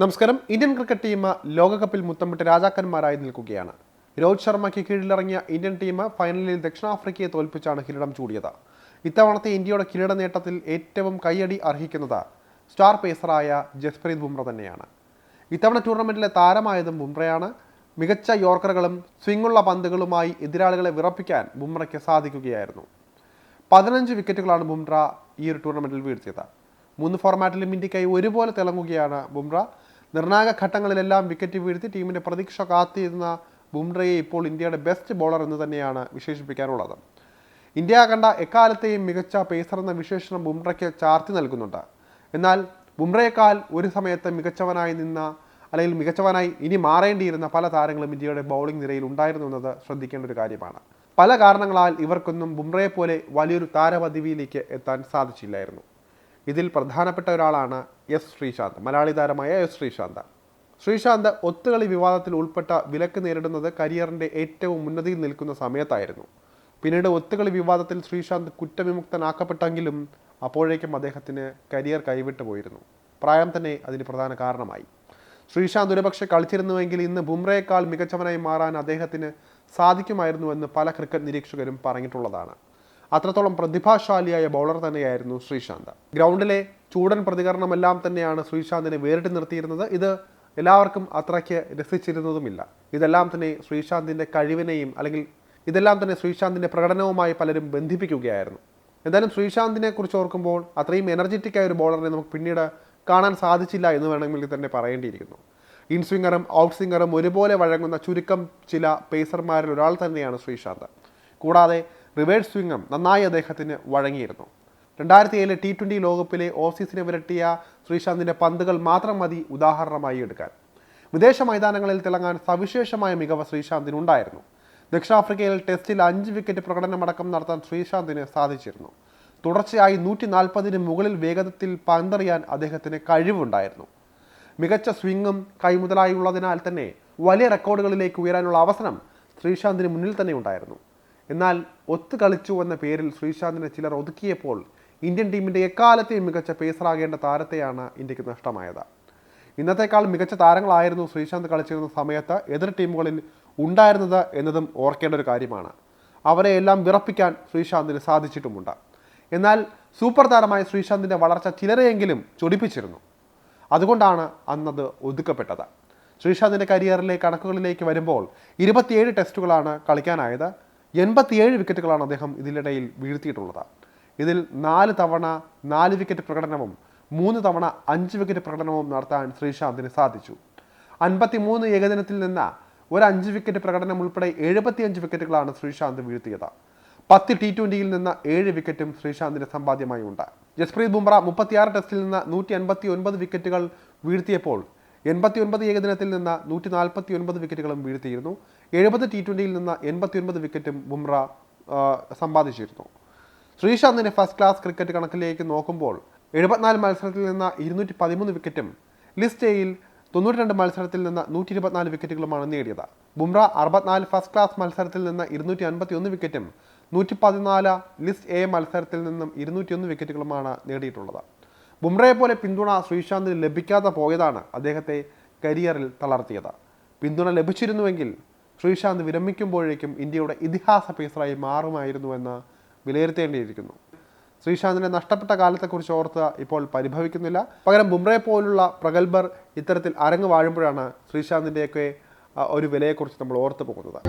നമസ്കാരം. Indian cricket team ലോകകപ്പിൽ മുത്തമിട്ട് രാജാക്കന്മാരായി നിൽക്കുകയാണ്. രോഹിത് ശർമ്മയ്ക്ക് കീഴിലിറങ്ങിയ ഇന്ത്യൻ ടീം ഫൈനലിൽ ദക്ഷിണാഫ്രിക്കയെ തോൽപ്പിച്ചാണ് കിരീടം ചൂടിയത്. ഇത്തവണത്തെ ഇന്ത്യയുടെ കിരീട നേട്ടത്തിൽ ഏറ്റവും കൈയടി അർഹിക്കുന്നത് സ്റ്റാർ പേസറായ ജസ്പ്രീത് ബുംറ തന്നെയാണ്. ഇത്തവണ ടൂർണമെന്റിലെ താരമായതും ബുംറയാണ്. മികച്ച യോർക്കറുകളും സ്വിങ്ങുള്ള പന്തുകളുമായി എതിരാളികളെ വിറപ്പിക്കാൻ ബുംറയ്ക്ക് സാധിക്കുകയായിരുന്നു. പതിനഞ്ച് വിക്കറ്റുകളാണ് ബുംറ ഈ ഒരു ടൂർണമെന്റിൽ വീഴ്ത്തിയത്. മൂന്ന് ഫോർമാറ്റിലും ഇന്ത്യക്കായി ഒരുപോലെ തിളങ്ങുകയാണ് ബുംറ. നിർണായക ഘട്ടങ്ങളിലെല്ലാം വിക്കറ്റ് വീഴ്ത്തി ടീമിന്റെ പ്രതീക്ഷ കാത്തിരുന്ന ബുംറയെ ഇപ്പോൾ ഇന്ത്യയുടെ ബെസ്റ്റ് ബോളർ എന്ന് തന്നെയാണ് വിശേഷിപ്പിക്കാനുള്ളത്. ഇന്ത്യ കണ്ട എക്കാലത്തെയും മികച്ച പേസർ എന്ന വിശേഷണം ബുംറയ്ക്ക് ചാർത്തി നൽകുന്നുണ്ട്. എന്നാൽ ബുംറയേക്കാൾ ഒരു സമയത്ത് മികച്ചവനായി നിന്ന അല്ലെങ്കിൽ മികച്ചവനായി ഇനി മാറേണ്ടിയിരുന്ന പല താരങ്ങളും ഇന്ത്യയുടെ ബൗളിംഗ് നിരയിൽ ഉണ്ടായിരുന്നു എന്നത് ശ്രദ്ധിക്കേണ്ട ഒരു കാര്യമാണ്. പല കാരണങ്ങളാൽ ഇവർക്കൊന്നും ബുംറയെ പോലെ വലിയൊരു താരപദവിയിലേക്ക് എത്താൻ സാധിച്ചില്ലായിരുന്നു. ഇതിൽ പ്രധാനപ്പെട്ട ഒരാളാണ് എസ് ശ്രീശാന്ത്. മലയാളി താരമായ എസ് ശ്രീശാന്ത്. ശ്രീശാന്ത് ഒത്തുകളി വിവാദത്തിൽ ഉൾപ്പെട്ട വിലക്ക് നേരിടുന്നത് കരിയറിന്റെ ഏറ്റവും ഉന്നതിയിൽ നിൽക്കുന്ന സമയത്തായിരുന്നു. പിന്നീട് ഒത്തുകളി വിവാദത്തിൽ ശ്രീശാന്ത് കുറ്റവിമുക്തനാക്കപ്പെട്ടെങ്കിലും അപ്പോഴേക്കും അദ്ദേഹത്തിന് കരിയർ കൈവിട്ടു പോയിരുന്നു. പ്രായം തന്നെ അതിന് പ്രധാന കാരണമായി. ശ്രീശാന്ത് ഒരുപക്ഷെ കളിച്ചിരുന്നുവെങ്കിൽ ഇന്ന് ബുംറയേക്കാൾ മികച്ചവനായി മാറാൻ അദ്ദേഹത്തിന് സാധിക്കുമായിരുന്നുവെന്ന് പല ക്രിക്കറ്റ് നിരീക്ഷകരും പറഞ്ഞിട്ടുള്ളതാണ്. അത്രത്തോളം പ്രതിഭാശാലിയായ ബൗളർ തന്നെയായിരുന്നു ശ്രീശാന്ത് ഗ്രൗണ്ടിലെ ചൂടൻ പ്രതികരണമെല്ലാം തന്നെയാണ് ശ്രീശാന്തിനെ വേറിട്ട് നിർത്തിയിരുന്നത്. ഇത് എല്ലാവർക്കും അത്രയ്ക്ക് രസിച്ചിരുന്നതുമില്ല. ഇതെല്ലാം തന്നെ ശ്രീശാന്തിന്റെ കഴിവിനെയും അല്ലെങ്കിൽ ഇതെല്ലാം തന്നെ ശ്രീശാന്തിന്റെ പ്രകടനവുമായി പലരും ബന്ധിപ്പിക്കുകയായിരുന്നു. എന്തായാലും ശ്രീശാന്തിനെ കുറിച്ച് ഓർക്കുമ്പോൾ അത്രയും എനർജറ്റിക് ആയ ഒരു ബോളറിനെ നമുക്ക് പിന്നീട് കാണാൻ സാധിച്ചില്ല എന്ന് വേണമെങ്കിൽ തന്നെ പറയേണ്ടിയിരിക്കുന്നു. ഇൻസ്വിംഗറും ഔട്ട് സ്വിംഗറും ഒരുപോലെ വഴങ്ങുന്ന ചുരുക്കം ചില പേസർമാരിൽ ഒരാൾ തന്നെയാണ് ശ്രീശാന്ത് കൂടാതെ റിവേഴ്സ് സ്വിംഗും നന്നായി അദ്ദേഹത്തിന് വഴങ്ങിയിരുന്നു. രണ്ടായിരത്തി ഏഴിലെ ടി ട്വന്റി ലോകകപ്പിലെ ഓസീസിനെ വിരട്ടിയ ശ്രീശാന്തിന്റെ പന്തുകൾ മാത്രം മതി ഉദാഹരണമായി എടുക്കാൻ. വിദേശ മൈതാനങ്ങളിൽ തിളങ്ങാൻ സവിശേഷമായ മികവ് ശ്രീശാന്തിനുണ്ടായിരുന്നു. ദക്ഷിണാഫ്രിക്കയിൽ ടെസ്റ്റിൽ അഞ്ച് വിക്കറ്റ് പ്രകടനമടക്കം നടത്താൻ ശ്രീശാന്തിന് സാധിച്ചിരുന്നു. തുടർച്ചയായി നൂറ്റി നാൽപ്പതിന് മുകളിൽ വേഗത്തിൽ പന്തറിയാൻ അദ്ദേഹത്തിന് കഴിവുണ്ടായിരുന്നു. മികച്ച സ്വിംഗും കൈമുതലായുള്ളതിനാൽ തന്നെ വലിയ റെക്കോർഡുകളിലേക്ക് ഉയരാനുള്ള അവസരം ശ്രീശാന്തിന് മുന്നിൽ തന്നെ ഉണ്ടായിരുന്നു. എന്നാൽ ഒത്തു കളിച്ചു എന്ന പേരിൽ ശ്രീശാന്തിനെ ചിലർ ഒതുക്കിയപ്പോൾ ഇന്ത്യൻ ടീമിന്റെ എക്കാലത്തെയും മികച്ച പേസറാകേണ്ട താരത്തെയാണ് ഇന്ത്യയ്ക്ക് നഷ്ടമായത്. ഇന്നത്തെക്കാൾ മികച്ച താരങ്ങളായിരുന്നു ശ്രീശാന്ത് കളിച്ചിരുന്ന സമയത്ത് എതിർ ടീമുകളിൽ ഉണ്ടായിരുന്നത് എന്നതും ഓർക്കേണ്ട ഒരു കാര്യമാണ്. അവരെ എല്ലാം വിറപ്പിക്കാൻ ശ്രീശാന്തിന് സാധിച്ചിട്ടുമുണ്ട്. എന്നാൽ സൂപ്പർ താരമായ ശ്രീശാന്തിന്റെ വളർച്ച ചിലരെയെങ്കിലും ചൊടിപ്പിച്ചിരുന്നു. അതുകൊണ്ടാണ് അന്നത് ഒതുക്കപ്പെട്ടത്. ശ്രീശാന്തിന്റെ കരിയറിലെ കണക്കുകളിലേക്ക് വരുമ്പോൾ ഇരുപത്തിയേഴ് ടെസ്റ്റുകളാണ് കളിക്കാനായത്. എൺപത്തിയേഴ് വിക്കറ്റുകളാണ് അദ്ദേഹം ഇതിനിടയിൽ വീഴ്ത്തിയിട്ടുള്ളത്. ഇതിൽ നാല് തവണ നാല് വിക്കറ്റ് പ്രകടനവും മൂന്ന് തവണ അഞ്ച് വിക്കറ്റ് പ്രകടനവും നടത്താൻ ശ്രീശാന്തിന് സാധിച്ചു. അൻപത്തിമൂന്ന് ഏകദിനത്തിൽ നിന്ന് ഒരു അഞ്ച് വിക്കറ്റ് പ്രകടനം ഉൾപ്പെടെ എഴുപത്തിയഞ്ച് വിക്കറ്റുകളാണ് ശ്രീശാന്ത് വീഴ്ത്തിയത്. പത്ത് ടി ട്വന്റിയിൽ നിന്ന് ഏഴ് വിക്കറ്റും ശ്രീശാന്തിന് സമ്പാദ്യമായി ഉണ്ട് ജസ്പ്രീത് ബുംറ മുപ്പത്തിയാറ് ടെസ്റ്റിൽ നിന്ന് നൂറ്റി അൻപത്തി ഒൻപത് വിക്കറ്റുകൾ വീഴ്ത്തിയപ്പോൾ എൺപത്തി ഒൻപത് ഏകദിനത്തിൽ നിന്ന് നൂറ്റി നാൽപ്പത്തി ഒൻപത് വിക്കറ്റുകളും വീഴ്ത്തിയിരുന്നു. എഴുപത് ടി ട്വന്റിയിൽ നിന്ന് എൺപത്തി ഒൻപത് വിക്കറ്റും ബുംറ സമ്പാദിച്ചിരുന്നു. ശ്രീശാന്തിന്റെ ഫസ്റ്റ് ക്ലാസ് ക്രിക്കറ്റ് കണക്കിലേക്ക് നോക്കുമ്പോൾ എഴുപത്തിനാല് മത്സരത്തിൽ നിന്ന് ഇരുന്നൂറ്റി പതിമൂന്ന് വിക്കറ്റും ലിസ്റ്റ് എയിൽ തൊണ്ണൂറ്റി രണ്ട് മത്സരത്തിൽ നിന്ന് നൂറ്റി ഇരുപത്തിനാല് വിക്കറ്റുകളുമാണ് നേടിയത്. ബുംറ അറുപത്തിനാല് ഫസ്റ്റ് ക്ലാസ് മത്സരത്തിൽ നിന്ന് ഇരുന്നൂറ്റി അൻപത്തി ഒന്ന് വിക്കറ്റും നൂറ്റി പതിനാല് ലിസ്റ്റ് എ മത്സരത്തിൽ നിന്നും ഇരുന്നൂറ്റിയൊന്ന് വിക്കറ്റുകളുമാണ് നേടിയിട്ടുള്ളത്. ബുംറയെ പോലെ പിന്തുണ ശ്രീശാന്തിന് ലഭിക്കാതെ പോയതാണ് അദ്ദേഹത്തെ കരിയറിൽ തളർത്തിയത്. പിന്തുണ ലഭിച്ചിരുന്നുവെങ്കിൽ ശ്രീശാന്ത് വിരമിക്കുമ്പോഴേക്കും ഇന്ത്യയുടെ ഇതിഹാസ പേസറായി മാറുമായിരുന്നുവെന്ന് വിലയിരുത്തേണ്ടിയിരിക്കുന്നു. ശ്രീശാന്തിന്റെ നഷ്ടപ്പെട്ട കാലത്തെക്കുറിച്ച് ഓർത്ത് ഇപ്പോൾ പരിഭവിക്കുന്നില്ല. പകരം ബുംറയെ പോലുള്ള പ്രഗത്ഭർ ഇത്തരത്തിൽ അരങ്ങ് വാഴുമ്പോഴാണ് ശ്രീശാന്തിന്റെയൊക്കെ ഒരു വിലയെക്കുറിച്ച് നമ്മൾ ഓർത്തു പോകുന്നത്.